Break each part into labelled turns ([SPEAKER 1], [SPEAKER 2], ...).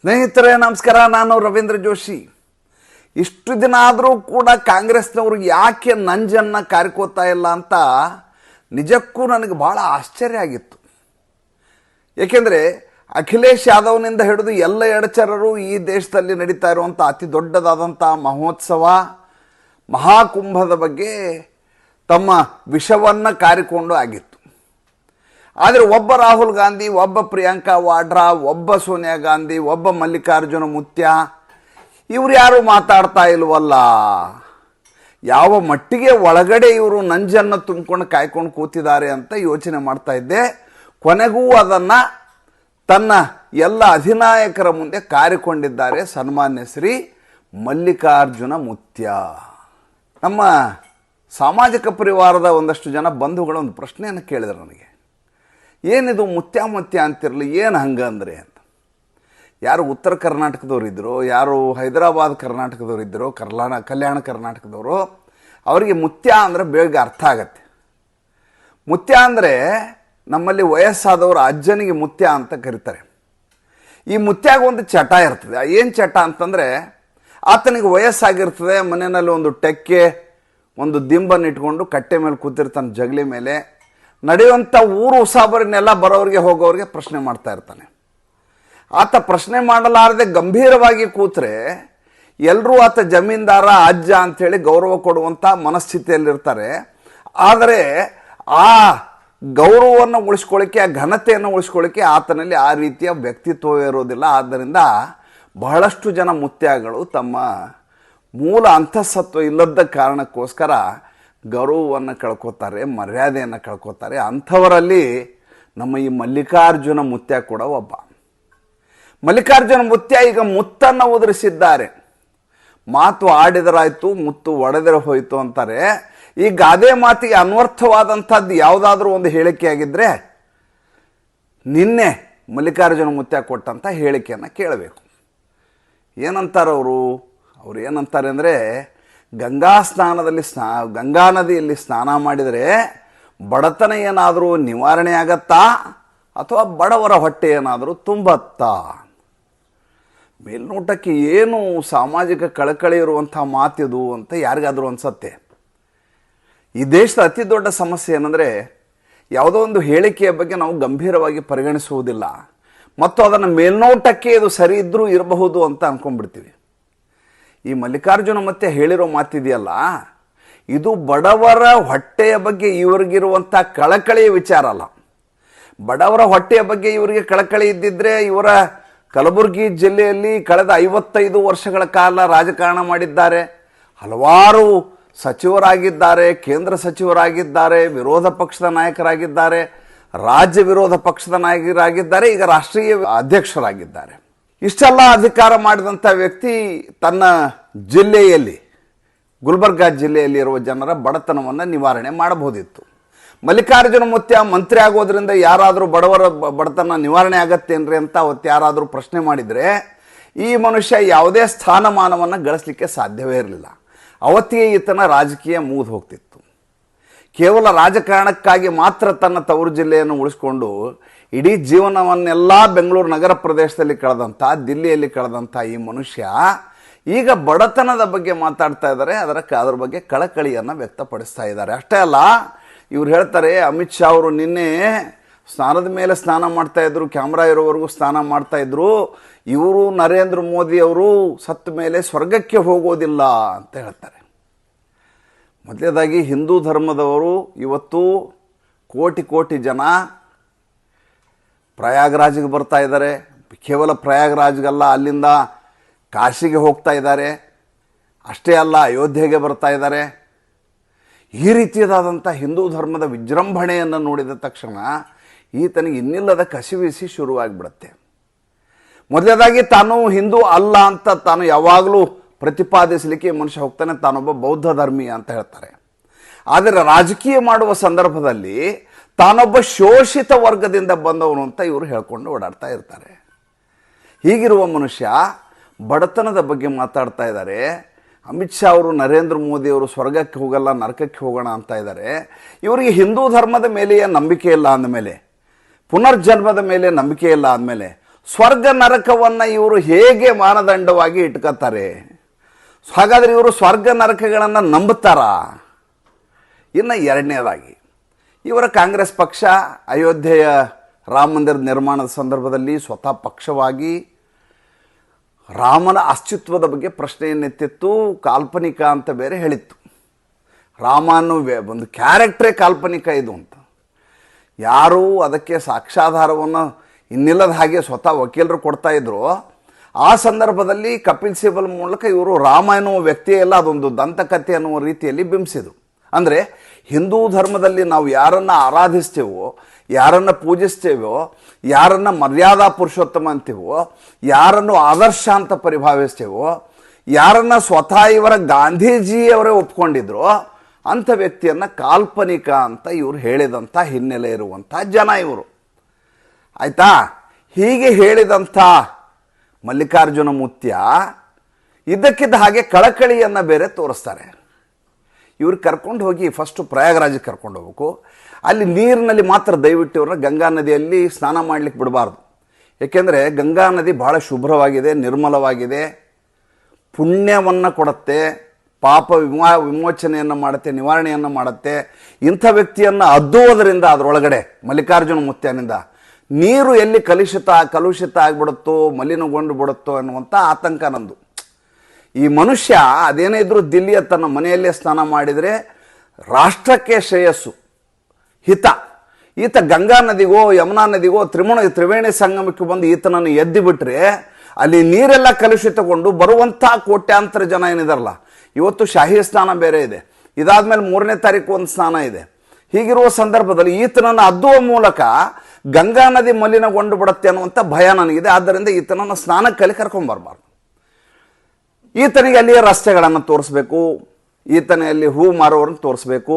[SPEAKER 1] ಸ್ನೇಹಿತರೆ, ನಮಸ್ಕಾರ. ನಾನು ರವೀಂದ್ರ ಜೋಶಿ. ಇಷ್ಟು ದಿನ ಆದರೂ ಕೂಡ ಕಾಂಗ್ರೆಸ್ನವರು ಯಾಕೆ ನಂಜನ್ನು ಕಾರ್ಕೋತಾ ಇಲ್ಲ ಅಂತ ನಿಜಕ್ಕೂ ನನಗೆ ಭಾಳ ಆಶ್ಚರ್ಯ ಆಗಿತ್ತು. ಏಕೆಂದರೆ, ಅಖಿಲೇಶ್ ಯಾದವ್ನಿಂದ ಹಿಡಿದು ಎಲ್ಲ ಎಡಚರರು ಈ ದೇಶದಲ್ಲಿ ನಡೀತಾ ಇರುವಂಥ ಅತಿ ದೊಡ್ಡದಾದಂಥ ಮಹೋತ್ಸವ, ಮಹಾಕುಂಭದ ಬಗ್ಗೆ ತಮ್ಮ ವಿಷವನ್ನು ಕಾರಿಕೊಂಡು ಆಗಿತ್ತು. ಆದರೆ ಒಬ್ಬ ರಾಹುಲ್ ಗಾಂಧಿ, ಒಬ್ಬ ಪ್ರಿಯಾಂಕಾ ವಾಡ್ರಾ, ಒಬ್ಬ ಸೋನಿಯಾ ಗಾಂಧಿ, ಒಬ್ಬ ಮಲ್ಲಿಕಾರ್ಜುನ ಮುತ್ಯ, ಇವ್ರು ಯಾರು ಮಾತಾಡ್ತಾ ಇಲ್ವಲ್ಲ. ಯಾವ ಮಟ್ಟಿಗೆ ಒಳಗಡೆ ಇವರು ನಂಜನ್ನು ತುಂಬಿಕೊಂಡು ಕಾಯ್ಕೊಂಡು ಕೂತಿದ್ದಾರೆ ಅಂತ ಯೋಚನೆ ಮಾಡ್ತಾ ಇದ್ದೆ. ಕೊನೆಗೂ ಅದನ್ನು ತನ್ನ ಎಲ್ಲ ಅಧಿನಾಯಕರ ಮುಂದೆ ಕಾರಿಕೊಂಡಿದ್ದಾರೆ ಸನ್ಮಾನ್ಯ ಶ್ರೀ ಮಲ್ಲಿಕಾರ್ಜುನ ಮುತ್ಯ. ನಮ್ಮ ಸಾಮಾಜಿಕ ಪರಿವಾರದ ಒಂದಷ್ಟು ಜನ ಬಂಧುಗಳು ಒಂದು ಪ್ರಶ್ನೆಯನ್ನು ಕೇಳಿದರು ನನಗೆ. ಏನಿದು ಮುತ್ಯ ಮುತ್ಯ ಅಂತಿರಲಿ, ಏನು ಹಂಗೆ ಅಂದರೆ ಅಂತ. ಯಾರು ಉತ್ತರ ಕರ್ನಾಟಕದವ್ರು ಇದ್ದರು ಯಾರು ಹೈದರಾಬಾದ್ ಕರ್ನಾಟಕದವ್ರು ಇದ್ದರು ಕರ್ಲಾಣ, ಕಲ್ಯಾಣ ಕರ್ನಾಟಕದವರು, ಅವರಿಗೆ ಮುತ್ಯ ಅಂದರೆ ಬೇಗ ಅರ್ಥ ಆಗತ್ತೆ. ಮುತ್ಯ ಅಂದರೆ ನಮ್ಮಲ್ಲಿ ವಯಸ್ಸಾದವರು ಅಜ್ಜನಿಗೆ ಮುತ್ಯ ಅಂತ ಕರೀತಾರೆ. ಈ ಮುತ್ಯಾಗ ಒಂದು ಚಟ ಇರ್ತದೆ. ಏನು ಚಟ ಅಂತಂದರೆ, ಆತನಿಗೆ ವಯಸ್ಸಾಗಿರ್ತದೆ, ಮನೆಯಲ್ಲಿ ಒಂದು ಟೆಕ್ಕೆ, ಒಂದು ದಿಂಬನ್ನು ಇಟ್ಕೊಂಡು ಕಟ್ಟೆ ಮೇಲೆ ಕೂತಿರ್ತಾನೆ ಜಗಲಿ ಮೇಲೆ ನಡೆಯುವಂಥ ಊರು ಉಸಾಬರಿನೆಲ್ಲ ಬರೋರಿಗೆ ಹೋಗೋರಿಗೆ ಪ್ರಶ್ನೆ ಮಾಡ್ತಾ ಇರ್ತಾನೆ. ಆತ ಪ್ರಶ್ನೆ ಮಾಡಲಾರದೆ ಗಂಭೀರವಾಗಿ ಕೂತ್ರೆ ಎಲ್ಲರೂ ಆತ ಜಮೀನ್ದಾರ, ಅಜ್ಜ ಅಂಥೇಳಿ ಗೌರವ ಕೊಡುವಂಥ ಮನಸ್ಥಿತಿಯಲ್ಲಿರ್ತಾರೆ. ಆದರೆ ಆ ಗೌರವವನ್ನು ಉಳಿಸ್ಕೊಳ್ಳಿಕ್ಕೆ, ಆ ಘನತೆಯನ್ನು ಉಳಿಸ್ಕೊಳ್ಳಿಕ್ಕೆ ಆತನಲ್ಲಿ ಆ ರೀತಿಯ ವ್ಯಕ್ತಿತ್ವವೇ ಇರೋದಿಲ್ಲ ಆದ್ದರಿಂದ ಬಹಳಷ್ಟು ಜನ ಮುತ್ಯಾಗಳು ತಮ್ಮ ಮೂಲ ಅಂತಃಸತ್ವ ಇಲ್ಲದ ಕಾರಣಕ್ಕೋಸ್ಕರ ಗೌರವವನ್ನು ಕಳ್ಕೊತಾರೆ, ಮರ್ಯಾದೆಯನ್ನು ಕಳ್ಕೊತಾರೆ. ಅಂಥವರಲ್ಲಿ ನಮ್ಮ ಈ ಮಲ್ಲಿಕಾರ್ಜುನ ಮುತ್ಯ ಕೂಡ ಒಬ್ಬ. ಮಲ್ಲಿಕಾರ್ಜುನ ಮುತ್ಯ ಈಗ ಮುತ್ತನ್ನು ಉದುರಿಸಿದ್ದಾರೆ. ಮಾತು ಆಡಿದರಾಯ್ತು, ಮುತ್ತು ಒಡೆದರೆ ಹೋಯಿತು ಅಂತಾರೆ. ಈ ಗಾದೆ ಮಾತಿಗೆ ಅನ್ವರ್ಥವಾದಂಥದ್ದು ಯಾವುದಾದ್ರೂ ಒಂದು ಹೇಳಿಕೆಯಾಗಿದ್ದರೆ ನಿನ್ನೆ ಮಲ್ಲಿಕಾರ್ಜುನ ಮುತ್ಯ ಕೊಟ್ಟಂಥ ಹೇಳಿಕೆಯನ್ನು ಕೇಳಬೇಕು. ಏನಂತಾರೆ ಅವರು ಅವ್ರು ಏನಂತಾರೆ ಅಂದರೆ ಗಂಗಾ ಸ್ನಾನದಲ್ಲಿ ಸ್ನಾ, ಗಂಗಾ ನದಿಯಲ್ಲಿ ಸ್ನಾನ ಮಾಡಿದರೆ ಬಡತನ ಏನಾದರೂ ನಿವಾರಣೆ ಆಗತ್ತಾ? ಅಥವಾ ಬಡವರ ಹೊಟ್ಟೆ ಏನಾದರೂ ತುಂಬತ್ತಾ? ಮೇಲ್ನೋಟಕ್ಕೆ ಏನು ಸಾಮಾಜಿಕ ಕಳಕಳಿ ಇರುವಂಥ ಮಾತಿದು ಅಂತ ಯಾರಿಗಾದರೂ ಅನ್ಸತ್ತೆ? ಈ ದೇಶದ ಅತಿ ದೊಡ್ಡ ಸಮಸ್ಯೆ ಏನಂದರೆ ಯಾವುದೋ ಒಂದು ಹೇಳಿಕೆಯ ಬಗ್ಗೆ ನಾವು ಗಂಭೀರವಾಗಿ ಪರಿಗಣಿಸುವುದಿಲ್ಲ. ಮತ್ತು ಅದನ್ನು ಮೇಲ್ನೋಟಕ್ಕೆ ಇದು ಸರಿ ಇದ್ದರೂ ಇರಬಹುದು ಅಂತ ಅಂದ್ಕೊಂಡ್ಬಿಡ್ತೀವಿ ಈ ಮಲ್ಲಿಕಾರ್ಜುನ ಮತ್ತೆ ಹೇಳಿರೋ ಮಾತಿದೆಯಲ್ಲ? ಇದು ಬಡವರ ಹೊಟ್ಟೆಯ ಬಗ್ಗೆ ಇವರಿಗಿರುವಂಥ ಕಳಕಳಿಯ ವಿಚಾರ ಅಲ್ಲ. ಬಡವರ ಹೊಟ್ಟೆಯ ಬಗ್ಗೆ ಇವರಿಗೆ ಕಳಕಳಿ ಇದ್ದಿದ್ರೆ ಇವರ ಕಲಬುರಗಿ ಜಿಲ್ಲೆಯಲ್ಲಿ ಕಳೆದ ಐವತ್ತೈದು ವರ್ಷಗಳ ಕಾಲ ರಾಜಕಾರಣ ಮಾಡಿದ್ದಾರೆ. ಹಲವಾರು ಸಚಿವರಾಗಿದ್ದಾರೆ, ಕೇಂದ್ರ ಸಚಿವರಾಗಿದ್ದಾರೆ, ವಿರೋಧ ಪಕ್ಷದ ನಾಯಕರಾಗಿದ್ದಾರೆ, ರಾಜ್ಯ ವಿರೋಧ ಪಕ್ಷದ ನಾಯಕರಾಗಿದ್ದಾರೆ, ಈಗ ರಾಷ್ಟ್ರೀಯ ಅಧ್ಯಕ್ಷರಾಗಿದ್ದಾರೆ. ಇಷ್ಟೆಲ್ಲ ಅಧಿಕಾರ ಮಾಡಿದಂಥ ವ್ಯಕ್ತಿ ತನ್ನ ಜಿಲ್ಲೆಯಲ್ಲಿ, ಗುಲ್ಬರ್ಗ ಜಿಲ್ಲೆಯಲ್ಲಿ ಇರುವ ಜನರ ಬಡತನವನ್ನು ನಿವಾರಣೆ ಮಾಡಬಹುದಿತ್ತು. ಮಲ್ಲಿಕಾರ್ಜುನ ಮುತ್ಯ ಮಂತ್ರಿ ಆಗೋದ್ರಿಂದ ಯಾರಾದರೂ ಬಡವರ ಬಡತನ ನಿವಾರಣೆ ಆಗತ್ತೇನ್ರಿ ಅಂತ ಅವತ್ತು ಯಾರಾದರೂ ಪ್ರಶ್ನೆ ಮಾಡಿದರೆ, ಈ ಮನುಷ್ಯ ಯಾವುದೇ ಸ್ಥಾನಮಾನವನ್ನು ಗಳಿಸಲಿಕ್ಕೆ ಸಾಧ್ಯವೇ ಇರಲಿಲ್ಲ. ಅವತ್ತಿಗೆ ಈತನ ರಾಜಕೀಯ ಮೂದು ಹೋಗ್ತಿತ್ತು. ಕೇವಲ ರಾಜಕಾರಣಕ್ಕಾಗಿ ಮಾತ್ರ ತನ್ನ ತವರು ಜಿಲ್ಲೆಯನ್ನು ಉಳಿಸ್ಕೊಂಡು ಇಡೀ ಜೀವನವನ್ನೆಲ್ಲ ಬೆಂಗಳೂರು ನಗರ ಪ್ರದೇಶದಲ್ಲಿ ಕಳೆದಂಥ ದಿಲ್ಲಿಯಲ್ಲಿ ಕಳೆದಂಥ ಈ ಮನುಷ್ಯ ಈಗ ಬಡತನದ ಬಗ್ಗೆ ಮಾತಾಡ್ತಾ ಇದ್ದಾರೆ. ಅದರ ಅದ್ರ ಬಗ್ಗೆ ಕಳಕಳಿಯನ್ನು ವ್ಯಕ್ತಪಡಿಸ್ತಾ ಇದ್ದಾರೆ. ಅಷ್ಟೇ ಅಲ್ಲ, ಇವ್ರು ಹೇಳ್ತಾರೆ, ಅಮಿತ್ ಶಾ ಅವರು ನಿನ್ನೆ ಸ್ನಾನದ ಮೇಲೆ ಸ್ನಾನ ಮಾಡ್ತಾ ಇದ್ರು, ಕ್ಯಾಮ್ರಾ ಇರೋವರೆಗೂ ಸ್ನಾನ ಮಾಡ್ತಾ ಇದ್ರು. ಇವರು ನರೇಂದ್ರ ಮೋದಿ ಅವರು ಸತ್ತ ಮೇಲೆ ಸ್ವರ್ಗಕ್ಕೆ ಹೋಗೋದಿಲ್ಲ ಅಂತ ಹೇಳ್ತಾರೆ. ಮೊದಲನೇದಾಗಿ ಹಿಂದೂ ಧರ್ಮದವರು ಇವತ್ತು ಕೋಟಿ ಕೋಟಿ ಜನ ಪ್ರಯಾಗ್ರಾಜ್ಗೆ ಬರ್ತಾ ಇದ್ದಾರೆ. ಕೇವಲ ಪ್ರಯಾಗ್ರಾಜ್ಗಲ್ಲ, ಅಲ್ಲಿಂದ ಕಾಶಿಗೆ ಹೋಗ್ತಾ ಇದ್ದಾರೆ. ಅಷ್ಟೇ ಅಲ್ಲ, ಅಯೋಧ್ಯೆಗೆ ಬರ್ತಾ ಇದ್ದಾರೆ. ಈ ರೀತಿಯಾದಂಥ ಹಿಂದೂ ಧರ್ಮದ ವಿಜೃಂಭಣೆಯನ್ನು ನೋಡಿದ ತಕ್ಷಣ ಈತನಿಗೆ ಇನ್ನಿಲ್ಲದ ಕಸಿವಿಸಿ ಶುರುವಾಗಿಬಿಡುತ್ತೆ. ಮೊದಲನೇದಾಗಿ ತಾನು ಹಿಂದೂ ಅಲ್ಲ ಅಂತ ತಾನು ಯಾವಾಗಲೂ ಪ್ರತಿಪಾದಿಸಲಿಕ್ಕೆ ಮನುಷ್ಯ ಹೋಗ್ತಾನೆ. ತಾನೊಬ್ಬ ಬೌದ್ಧ ಧರ್ಮಿ ಅಂತ ಹೇಳ್ತಾರೆ. ಆದರೆ ರಾಜಕೀಯ ಮಾಡುವ ಸಂದರ್ಭದಲ್ಲಿ ತಾನೊಬ್ಬ ಶೋಷಿತ ವರ್ಗದಿಂದ ಬಂದವನು ಅಂತ ಇವರು ಹೇಳ್ಕೊಂಡು ಓಡಾಡ್ತಾ ಇರ್ತಾರೆ. ಹೀಗಿರುವ ಮನುಷ್ಯ ಬಡತನದ ಬಗ್ಗೆ ಮಾತಾಡ್ತಾ ಇದ್ದಾರೆ. ಅಮಿತ್ ಶಾ ಅವರು ನರೇಂದ್ರ ಮೋದಿ ಅವರು ಸ್ವರ್ಗಕ್ಕೆ ಹೋಗಲ್ಲ, ನರಕಕ್ಕೆ ಹೋಗೋಣ ಅಂತ ಇದ್ದಾರೆ. ಇವರಿಗೆ ಹಿಂದೂ ಧರ್ಮದ ಮೇಲೆಯೇ ನಂಬಿಕೆ ಇಲ್ಲ ಅಂದಮೇಲೆ, ಪುನರ್ಜನ್ಮದ ಮೇಲೆ ನಂಬಿಕೆ ಇಲ್ಲ ಅಂದಮೇಲೆ, ಸ್ವರ್ಗ ನರಕವನ್ನು ಇವರು ಹೇಗೆ ಮಾನದಂಡವಾಗಿ ಇಟ್ಕೋತಾರೆ ಹಾಗಾದರೆ ಇವರು ಸ್ವರ್ಗ ನರಕಗಳನ್ನು ನಂಬುತ್ತಾರಾ? ಇನ್ನು ಎರಡನೇದಾಗಿ ಇವರ ಕಾಂಗ್ರೆಸ್ ಪಕ್ಷ ಅಯೋಧ್ಯೆಯ ರಾಮ ಮಂದಿರ ನಿರ್ಮಾಣದ ಸಂದರ್ಭದಲ್ಲಿ ಸ್ವತಃ ಪಕ್ಷವಾಗಿ ರಾಮನ ಅಸ್ತಿತ್ವದ ಬಗ್ಗೆ ಪ್ರಶ್ನೆಯನ್ನೆತ್ತಿತ್ತು ಕಾಲ್ಪನಿಕ ಅಂತ ಬೇರೆ ಹೇಳಿತ್ತು. ರಾಮ ಅನ್ನೋ ಒಂದು ಕ್ಯಾರೆಕ್ಟ್ರೇ ಕಾಲ್ಪನಿಕ ಇದು ಅಂತ. ಯಾರು ಅದಕ್ಕೆ ಸಾಕ್ಷಾಧಾರವನ್ನು ಇನ್ನಿಲ್ಲದ ಹಾಗೆ ಸ್ವತಃ ವಕೀಲರು ಕೊಡ್ತಾ ಇದ್ರು, ಆ ಸಂದರ್ಭದಲ್ಲಿ ಕಪಿಲ್ ಸಿಬಲ್ ಮೂಲಕ ಇವರು ರಾಮ ಎನ್ನುವ ವ್ಯಕ್ತಿಯೆಲ್ಲ ಅದೊಂದು ದಂತಕಥೆ ಅನ್ನುವ ರೀತಿಯಲ್ಲಿ ಬಿಂಬಿಸಿದರು. ಅಂದರೆ ಹಿಂದೂ ಧರ್ಮದಲ್ಲಿ ನಾವು ಯಾರನ್ನು ಆರಾಧಿಸ್ತೇವೋ, ಯಾರನ್ನು ಪೂಜಿಸ್ತೇವೋ, ಯಾರನ್ನು ಮರ್ಯಾದಾ ಪುರುಷೋತ್ತಮ ಅಂತೀವೋ, ಯಾರನ್ನು ಆದರ್ಶ ಅಂತ ಪರಿಭಾವಿಸ್ತೇವೋ, ಯಾರನ್ನು ಸ್ವತಃ ಇವರ ಗಾಂಧೀಜಿಯವರೇ ಒಪ್ಕೊಂಡಿದ್ರು ಅಂಥ ವ್ಯಕ್ತಿಯನ್ನು ಕಾಲ್ಪನಿಕ ಅಂತ ಇವರು ಹೇಳಿದಂಥ ಹಿನ್ನೆಲೆ ಇರುವಂಥ ಜನ ಇವರು. ಆಯಿತಾ? ಹೀಗೆ ಹೇಳಿದಂಥ ಮಲ್ಲಿಕಾರ್ಜುನ ಮುತ್ಯ ಇದ್ದಕ್ಕಿದ್ದ ಹಾಗೆ ಕಳಕಳಿಯನ್ನು ಬೇರೆ ತೋರಿಸ್ತಾರೆ. ಇವ್ರು ಕರ್ಕೊಂಡು ಹೋಗಿ ಫಸ್ಟು ಪ್ರಯಾಗರಾಜಕ್ಕೆ ಕರ್ಕೊಂಡು ಹೋಗಬೇಕು. ಅಲ್ಲಿ ನೀರಿನಲ್ಲಿ ಮಾತ್ರ ದಯವಿಟ್ಟು ಇವ್ರನ್ನ ಗಂಗಾ ನದಿಯಲ್ಲಿ ಸ್ನಾನ ಮಾಡಲಿಕ್ಕೆ ಬಿಡಬಾರ್ದು. ಏಕೆಂದರೆ ಗಂಗಾ ನದಿ ಭಾಳ ಶುಭ್ರವಾಗಿದೆ, ನಿರ್ಮಲವಾಗಿದೆ. ಪುಣ್ಯವನ್ನು ಕೊಡುತ್ತೆ, ಪಾಪ ವಿಮಾ ವಿಮೋಚನೆಯನ್ನು ಮಾಡುತ್ತೆ, ನಿವಾರಣೆಯನ್ನು ಮಾಡುತ್ತೆ. ಇಂಥ ವ್ಯಕ್ತಿಯನ್ನು ಅದ್ದುವುದರಿಂದ ಅದರೊಳಗಡೆ, ಮಲ್ಲಿಕಾರ್ಜುನ ಮುತ್ಯನಿಂದ ನೀರು ಎಲ್ಲಿ ಕಲುಷಿತ ಕಲುಷಿತ ಆಗಿಬಿಡುತ್ತೋ, ಮಲಿನಗೊಂಡು ಬಿಡುತ್ತೋ ಅನ್ನುವಂಥ ಆತಂಕ ನಂದು. ಈ ಮನುಷ್ಯ ಅದೇನೇ ಇದ್ರೂ ದಿಲ್ಲಿಯ ತನ್ನ ಮನೆಯಲ್ಲೇ ಸ್ನಾನ ಮಾಡಿದರೆ ರಾಷ್ಟ್ರಕ್ಕೆ ಶ್ರೇಯಸ್ಸು, ಹಿತ. ಈತ ಗಂಗಾ ನದಿಗೋ, ಯಮುನಾ ನದಿಗೋ, ತ್ರಿಮುಣ, ತ್ರಿವೇಣಿ ಸಂಗಮಕ್ಕೆ ಬಂದು ಈತನನ್ನು ಎದ್ದು ಬಿಟ್ರೆ ಅಲ್ಲಿ ನೀರೆಲ್ಲ ಕಲುಷಿತಗೊಂಡು ಬರುವಂಥ ಕೋಟ್ಯಾಂತರ ಜನ ಏನಿದಾರಲ್ಲ, ಇವತ್ತು ಶಾಹಿ ಸ್ನಾನ ಬೇರೆ ಇದೆ. ಇದಾದ್ಮೇಲೆ ಮೂರನೇ ತಾರೀಕು ಒಂದು ಸ್ನಾನ ಇದೆ. ಹೀಗಿರುವ ಸಂದರ್ಭದಲ್ಲಿ ಈತನನ್ನು ಅದ್ದುವ ಮೂಲಕ ಗಂಗಾ ನದಿ ಮಲಿನಗೊಂಡು ಬಿಡುತ್ತೆ ಅನ್ನುವಂಥ ಭಯ ನನಗಿದೆ. ಆದ್ದರಿಂದ ಈತನನ್ನು ಸ್ನಾನಕ್ಕಲ್ಲಿ ಕರ್ಕೊಂಬರ್ಬಾರ್ದು. ಈತನಿಗೆ ಅಲ್ಲಿ ರಸ್ತೆಗಳನ್ನು ತೋರಿಸ್ಬೇಕು ಈತನಿಗೆ ಅಲ್ಲಿ ಹೂ ಮಾರೋವ್ರನ್ನ ತೋರಿಸ್ಬೇಕು,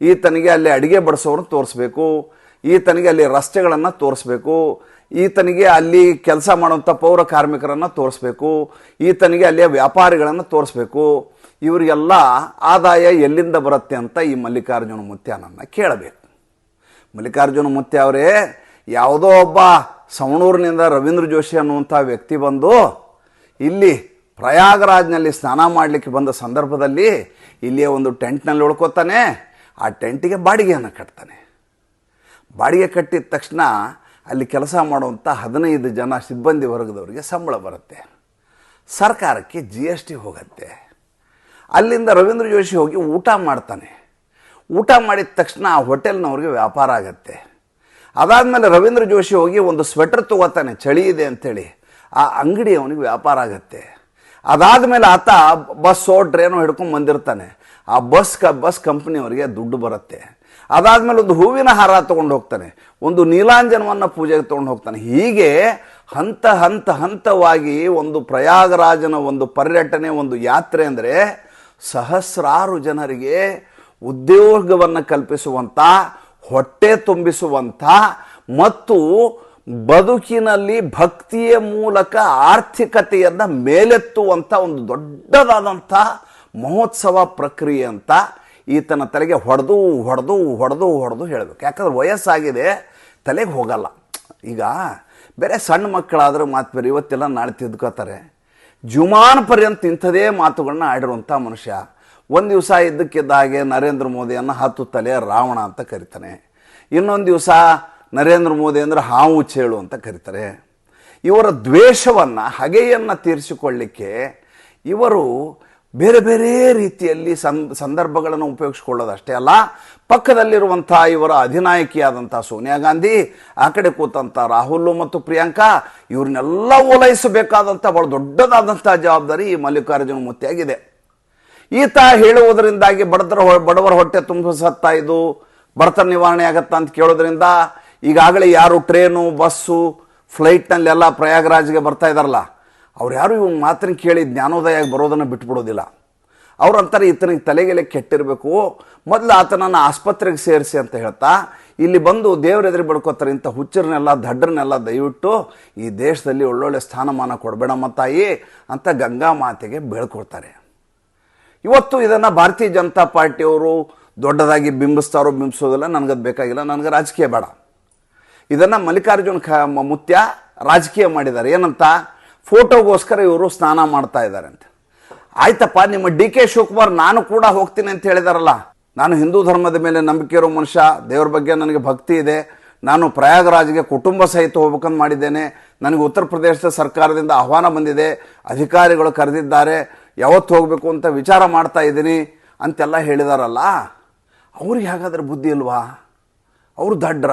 [SPEAKER 1] ಈತನಿಗೆ ಅಲ್ಲಿ ಅಡುಗೆ ಬಡಿಸೋರನ್ನ ತೋರಿಸ್ಬೇಕು, ಈತನಿಗೆ ಅಲ್ಲಿ ರಸ್ತೆಗಳನ್ನು ತೋರಿಸ್ಬೇಕು, ಈತನಿಗೆ ಅಲ್ಲಿ ಕೆಲಸ ಮಾಡುವಂಥ ಪೌರ ಕಾರ್ಮಿಕರನ್ನು ತೋರಿಸ್ಬೇಕು, ಈತನಿಗೆ ಅಲ್ಲಿಯ ವ್ಯಾಪಾರಿಗಳನ್ನು ತೋರಿಸ್ಬೇಕು. ಇವರಿಗೆಲ್ಲ ಆದಾಯ ಎಲ್ಲಿಂದ ಬರುತ್ತೆ ಅಂತ ಈ ಮಲ್ಲಿಕಾರ್ಜುನ ಮುತ್ಯಾನನ್ನು ಕೇಳಬೇಕು. ಮಲ್ಲಿಕಾರ್ಜುನ ಮುತ್ಯ ಅವರೇ, ಯಾವುದೋ ಒಬ್ಬ ಸವಣೂರಿನಿಂದ ರವೀಂದ್ರ ಜೋಶಿ ಅನ್ನುವಂಥ ವ್ಯಕ್ತಿ ಬಂದು ಇಲ್ಲಿ ಪ್ರಯಾಗರಾಜ್ನಲ್ಲಿ ಸ್ನಾನ ಮಾಡಲಿಕ್ಕೆ ಬಂದ ಸಂದರ್ಭದಲ್ಲಿ ಇಲ್ಲಿಯ ಒಂದು ಟೆಂಟ್ನಲ್ಲಿ ಉಳ್ಕೋತಾನೆ, ಆ ಟೆಂಟಿಗೆ ಬಾಡಿಗೆಯನ್ನು ಕಟ್ತಾನೆ. ಬಾಡಿಗೆ ಕಟ್ಟಿದ ತಕ್ಷಣ ಅಲ್ಲಿ ಕೆಲಸ ಮಾಡುವಂಥ ಹದಿನೈದು ಜನ ಸಿಬ್ಬಂದಿ ವರ್ಗದವರಿಗೆ ಸಂಬಳ ಬರುತ್ತೆ. ಸರ್ಕಾರಕ್ಕೆ ಜಿ ಎಸ್ ಟಿ ಹೋಗುತ್ತೆ. ಅಲ್ಲಿಂದ ರವೀಂದ್ರ ಜೋಶಿ ಹೋಗಿ ಊಟ ಮಾಡ್ತಾನೆ. ಊಟ ಮಾಡಿದ ತಕ್ಷಣ ಆ ಹೋಟೆಲ್ನವ್ರಿಗೆ ವ್ಯಾಪಾರ ಆಗತ್ತೆ. ಅದಾದಮೇಲೆ ರವೀಂದ್ರ ಜೋಶಿ ಹೋಗಿ ಒಂದು ಸ್ವೆಟರ್ ತಗೋತಾನೆ, ಚಳಿ ಇದೆ ಅಂಥೇಳಿ ಆ ಅಂಗಡಿ ಅವನಿಗೆ ವ್ಯಾಪಾರ ಆಗತ್ತೆ. ಅದಾದಮೇಲೆ ಆತ ಬಸ್ಸೋ ಟ್ರೇನೋ ಹಿಡ್ಕೊಂಡು ಬಂದಿರ್ತಾನೆ. ಆ ಬಸ್ ಕ, ಬಸ್ ಕಂಪ್ನಿಯವರಿಗೆ ದುಡ್ಡು ಬರುತ್ತೆ. ಅದಾದಮೇಲೆ ಒಂದು ಹೂವಿನ ಹಾರ ತೊಗೊಂಡು ಹೋಗ್ತಾನೆ. ಒಂದು ನೀಲಾಂಜನವನ್ನು ಪೂಜೆಗೆ ತೊಗೊಂಡು ಹೋಗ್ತಾನೆ. ಹೀಗೆ ಹಂತ ಹಂತ, ಹಂತವಾಗಿ ಒಂದು ಪ್ರಯಾಗರಾಜನ ಒಂದು ಪರ್ಯಟನೆ, ಒಂದು ಯಾತ್ರೆ ಅಂದರೆ ಸಹಸ್ರಾರು ಜನರಿಗೆ ಉದ್ಯೋಗವನ್ನು ಕಲ್ಪಿಸುವಂಥ ಹೊಟ್ಟೆ ತುಂಬಿಸುವಂಥ ಮತ್ತು ಬದುಕಿನಲ್ಲಿ ಭಕ್ತಿಯ ಮೂಲಕ ಆರ್ಥಿಕತೆಯನ್ನು ಮೇಲೆತ್ತುವಂಥ ಒಂದು ದೊಡ್ಡದಾದಂಥ ಮಹೋತ್ಸವ ಪ್ರಕ್ರಿಯೆ ಅಂತ ಈತನ ತಲೆಗೆ ಹೊಡೆದು ಹೊಡೆದು ಹೊಡೆದು ಹೊಡೆದು ಹೇಳಬೇಕು. ಯಾಕಂದ್ರೆ ವಯಸ್ಸಾಗಿದೆ, ತಲೆಗೆ ಹೋಗಲ್ಲ. ಈಗ ಬೇರೆ ಸಣ್ಣ ಮಕ್ಕಳಾದರೂ ಮಾತು ಬೇರೆ ಇವತ್ತೆಲ್ಲ ನಾಳೆ ತಿದ್ಕೋತಾರೆ. ಜುಮಾನ್ ಪರ್ಯಂತ ಇಂಥದೇ ಮಾತುಗಳನ್ನ ಆಡಿರುವಂಥ ಮನುಷ್ಯ. ಒಂದು ದಿವಸ ಇದ್ದಕ್ಕಿದ್ದ ಹಾಗೆ ನರೇಂದ್ರ ಮೋದಿಯನ್ನು ಹತ್ತು ತಲೆಯ ರಾವಣ ಅಂತ ಕರಿತಾನೆ. ಇನ್ನೊಂದು ದಿವಸ ನರೇಂದ್ರ ಮೋದಿ ಅಂದರೆ ಹಾವು ಚೇಳು ಅಂತ ಕರೀತಾರೆ. ಇವರ ದ್ವೇಷವನ್ನು ಹಗೆಯನ್ನು ತೀರಿಸಿಕೊಳ್ಳಿಕ್ಕೆ ಇವರು ಬೇರೆ ಬೇರೆ ರೀತಿಯಲ್ಲಿ ಸಂದ್ ಸಂದರ್ಭಗಳನ್ನು ಉಪಯೋಗಿಸ್ಕೊಳ್ಳೋದಷ್ಟೇ ಅಲ್ಲ, ಪಕ್ಕದಲ್ಲಿರುವಂಥ ಇವರ ಅಧಿನಾಯಕಿಯಾದಂಥ ಸೋನಿಯಾ ಗಾಂಧಿ, ಆ ಕಡೆ ಕೂತಂಥ ರಾಹುಲ್ ಮತ್ತು ಪ್ರಿಯಾಂಕಾ, ಇವ್ರನ್ನೆಲ್ಲ ಓಲೈಸಬೇಕಾದಂಥ ಬಹಳ ದೊಡ್ಡದಾದಂಥ ಜವಾಬ್ದಾರಿ ಈ ಮಲ್ಲಿಕಾರ್ಜುನ ಮೂರ್ತಿಯಾಗಿದೆ ಈತ ಹೇಳುವುದರಿಂದಾಗಿ ಬಡತರ ಬಡವರ ಹೊಟ್ಟೆ ತುಂಬ ಇದು ಬಡತನ ನಿವಾರಣೆ ಆಗತ್ತಾ ಅಂತ ಕೇಳೋದ್ರಿಂದ ಈಗಾಗಲೇ ಯಾರು ಟ್ರೇನು, ಬಸ್ಸು, ಫ್ಲೈಟ್ನಲ್ಲೆಲ್ಲ ಪ್ರಯಾಗರಾಜ್ಗೆ ಬರ್ತಾ ಇದ್ದಾರಲ್ಲ ಅವ್ರು ಯಾರು ಇವ್ನ ಮಾತ್ರ ಕೇಳಿ ಜ್ಞಾನೋದಯ ಆಗಿ ಬರೋದನ್ನು ಬಿಟ್ಬಿಡೋದಿಲ್ಲ. ಅವ್ರು ಅಂತಾರೆ ಈತನಿಗೆ ತಲೆಗೆಲೆ ಕೆಟ್ಟಿರಬೇಕು, ಮೊದಲು ಆತನನ್ನು ಆಸ್ಪತ್ರೆಗೆ ಸೇರಿಸಿ ಅಂತ ಹೇಳ್ತಾ, ಇಲ್ಲಿ ಬಂದು ದೇವ್ರ ಎದುರು ಬಡ್ಕೋತಾರೆ ಇಂಥ ಹುಚ್ಚರನ್ನೆಲ್ಲ ದಡ್ಡರನ್ನೆಲ್ಲ ದಯವಿಟ್ಟು, ಈ ದೇಶದಲ್ಲಿ ಒಳ್ಳೊಳ್ಳೆ ಸ್ಥಾನಮಾನ ಕೊಡಬೇಡಮ್ಮ ತಾಯಿ ಅಂತ ಗಂಗಾ ಮಾತೆಗೆ ಬೇಳ್ಕೊಡ್ತಾರೆ ಇವತ್ತು ಇದನ್ನು ಭಾರತೀಯ ಜನತಾ ಪಾರ್ಟಿಯವರು ದೊಡ್ಡದಾಗಿ ಬಿಂಬಿಸ್ತಾರೋ, ಬಿಂಬಿಸೋದಿಲ್ಲ, ನನಗದು ಬೇಕಾಗಿಲ್ಲ, ನನಗೆ ರಾಜಕೀಯ ಬೇಡ. ಇದನ್ನು ಮಲ್ಲಿಕಾರ್ಜುನ್ ಖ ಮುತ್ಯ ರಾಜಕೀಯ ಮಾಡಿದ್ದಾರೆ. ಏನಂತ? ಫೋಟೋಗೋಸ್ಕರ ಇವರು ಸ್ನಾನ ಮಾಡ್ತಾ ಇದ್ದಾರೆ ಅಂತ. ಆಯ್ತಪ್ಪ, ನಿಮ್ಮ ಡಿ ಕೆ ಶಿವಕುಮಾರ್ ನಾನು ಕೂಡ ಹೋಗ್ತೀನಿ ಅಂತ ಹೇಳಿದಾರಲ್ಲ. ನಾನು ಹಿಂದೂ ಧರ್ಮದ ಮೇಲೆ ನಂಬಿಕೆ ಇರೋ ಮನುಷ್ಯ, ದೇವ್ರ ಬಗ್ಗೆ ನನಗೆ ಭಕ್ತಿ ಇದೆ. ನಾನು ಪ್ರಯಾಗರಾಜ್ಗೆ ಕುಟುಂಬ ಸಹಿತ ಹೋಗ್ಬೇಕಂತ ಮಾಡಿದ್ದೇನೆ. ನನಗೆ ಉತ್ತರ ಪ್ರದೇಶದ ಸರ್ಕಾರದಿಂದ ಆಹ್ವಾನ ಬಂದಿದೆ. ಅಧಿಕಾರಿಗಳು ಕರೆದಿದ್ದಾರೆ. ಯಾವತ್ತು ಹೋಗಬೇಕು ಅಂತ ವಿಚಾರ ಮಾಡ್ತಾ ಇದ್ದೀನಿ ಅಂತೆಲ್ಲ ಹೇಳಿದಾರಲ್ಲ. ಅವ್ರಿಗೆ ಹಾಗಾದ್ರೆ ಬುದ್ಧಿ ಇಲ್ವಾ? ಅವರು ದಡ್ರ?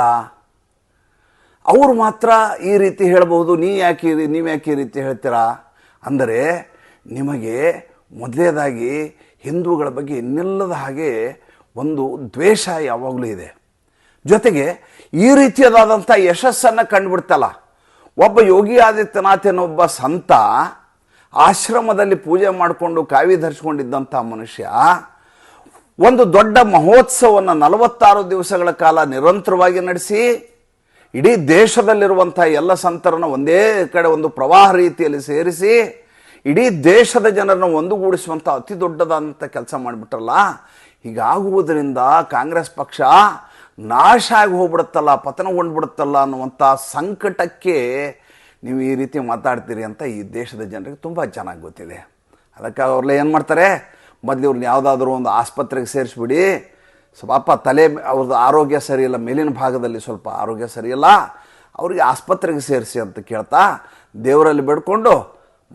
[SPEAKER 1] ಅವರು ಮಾತ್ರ ಈ ರೀತಿ ಹೇಳಬಹುದು, ನೀ ಯಾಕೆ ನೀವು ಯಾಕೆ ಈ ರೀತಿ ಹೇಳ್ತೀರಾ? ಅಂದರೆ ನಿಮಗೆ ಮೊದಲನೇದಾಗಿ ಹಿಂದೂಗಳ ಬಗ್ಗೆ ಇನ್ನಿಲ್ಲದ ಹಾಗೆ ಒಂದು ದ್ವೇಷ ಯಾವಾಗಲೂ ಇದೆ. ಜೊತೆಗೆ ಈ ರೀತಿಯದಾದಂಥ ಯಶಸ್ಸನ್ನು ಕಂಡುಬಿಡ್ತಲ್ಲ. ಒಬ್ಬ ಯೋಗಿ ಆದಿತ್ಯನಾಥ್ ಒಬ್ಬ ಸಂತ ಆಶ್ರಮದಲ್ಲಿ ಪೂಜೆ ಮಾಡಿಕೊಂಡು ಕಾವಿ ಧರಿಸ್ಕೊಂಡಿದ್ದಂಥ ಮನುಷ್ಯ ಒಂದು ದೊಡ್ಡ ಮಹೋತ್ಸವವನ್ನು ನಲವತ್ತಾರು ದಿವಸಗಳ ಕಾಲ ನಿರಂತರವಾಗಿ ನಡೆಸಿ ಇಡೀ ದೇಶದಲ್ಲಿರುವಂಥ ಎಲ್ಲ ಸಂತರನ್ನು ಒಂದೇ ಕಡೆ ಒಂದು ಪ್ರವಾಹ ರೀತಿಯಲ್ಲಿ ಸೇರಿಸಿ, ಇಡೀ ದೇಶದ ಜನರನ್ನು ಒಂದುಗೂಡಿಸುವಂಥ ಅತಿ ದೊಡ್ಡದಾದಂಥ ಕೆಲಸ ಮಾಡಿಬಿಟ್ರಲ್ಲ, ಹೀಗಾಗುವುದರಿಂದ ಕಾಂಗ್ರೆಸ್ ಪಕ್ಷ ನಾಶ ಆಗಿ ಹೋಗ್ಬಿಡುತ್ತಲ್ಲ ಪತನಗೊಂಡ್ಬಿಡುತ್ತಲ್ಲ ಅನ್ನುವಂಥ ಸಂಕಟಕ್ಕೆ ನೀವು ಈ ರೀತಿ ಮಾತಾಡ್ತೀರಿ ಅಂತ ಈ ದೇಶದ ಜನರಿಗೆ ತುಂಬ ಚೆನ್ನಾಗಿ ಗೊತ್ತಿದೆ. ಅದಕ್ಕೆ ಅವ್ರಲ್ಲೇ ಏನು ಮಾಡ್ತಾರೆ? ಮೊದಲು ಇವ್ರನ್ನ ಯಾವುದಾದ್ರೂ ಒಂದು ಆಸ್ಪತ್ರೆಗೆ ಸೇರಿಸ್ಬಿಡಿ ಸ್ವಲ್ಪ ತಲೆ ಅವ್ರದ್ದು ಆರೋಗ್ಯ ಸರಿಯಿಲ್ಲ, ಮೇಲಿನ ಭಾಗದಲ್ಲಿ ಸ್ವಲ್ಪ ಆರೋಗ್ಯ ಸರಿಯಿಲ್ಲ, ಅವರಿಗೆ ಆಸ್ಪತ್ರೆಗೆ ಸೇರಿಸಿ ಅಂತ ಕೇಳ್ತಾ ದೇವರಲ್ಲಿ ಬೇಡ್ಕೊಂಡು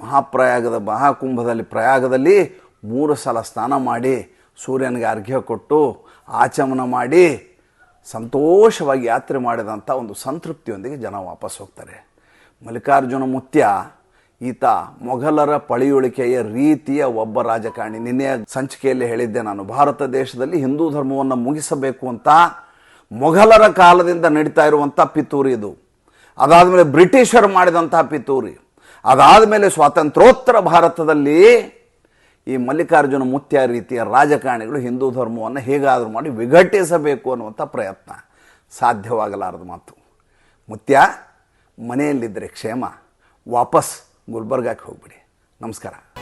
[SPEAKER 1] ಮಹಾಪ್ರಯಾಗದ, ಮಹಾಕುಂಭದಲ್ಲಿ ಪ್ರಯಾಗದಲ್ಲಿ ಮೂರು ಸಲ ಸ್ನಾನ ಮಾಡಿ ಸೂರ್ಯನಿಗೆ ಅರ್ಘ್ಯ ಕೊಟ್ಟು ಆಚಮನ ಮಾಡಿ ಸಂತೋಷವಾಗಿ ಯಾತ್ರೆ ಮಾಡಿದಂಥ ಒಂದು ಸಂತೃಪ್ತಿಯೊಂದಿಗೆ ಜನ ವಾಪಸ್ ಹೋಗ್ತಾರೆ. ಮಲ್ಲಿಕಾರ್ಜುನ ಮುತ್ಯ ಈತ ಮೊಘಲರ ಪಳಿಯುಳಿಕೆಯ ರೀತಿಯ ಒಬ್ಬ ರಾಜಕಾರಣಿ. ನಿನ್ನೆಯ ಸಂಚಿಕೆಯಲ್ಲಿ ಹೇಳಿದ್ದೆ ನಾನು, ಭಾರತ ದೇಶದಲ್ಲಿ ಹಿಂದೂ ಧರ್ಮವನ್ನು ಮುಗಿಸಬೇಕು ಅಂತ ಮೊಘಲರ ಕಾಲದಿಂದ ನಡೀತಾ ಇರುವಂಥ ಪಿತೂರಿ ಇದು. ಅದಾದಮೇಲೆ ಬ್ರಿಟಿಷರು ಮಾಡಿದಂತಹ ಪಿತೂರಿ. ಅದಾದಮೇಲೆ ಸ್ವಾತಂತ್ರ್ಯೋತ್ತರ ಭಾರತದಲ್ಲಿ ಈ ಮಲ್ಲಿಕಾರ್ಜುನ ಮುತ್ಯ ರೀತಿಯ ರಾಜಕಾರಣಿಗಳು ಹಿಂದೂ ಧರ್ಮವನ್ನು ಹೇಗಾದರೂ ಮಾಡಿ ವಿಘಟಿಸಬೇಕು ಅನ್ನುವಂಥ ಪ್ರಯತ್ನ. ಸಾಧ್ಯವಾಗಲಾರದ ಮಾತು. ಮುತ್ಯ ಮನೆಯಲ್ಲಿದ್ದರೆ ಕ್ಷೇಮ, ವಾಪಸ್ ಗುಲ್ಬರ್ಗಕ್ಕೆ ಹೋಗ್ಬಿಡಿ. ನಮಸ್ಕಾರ.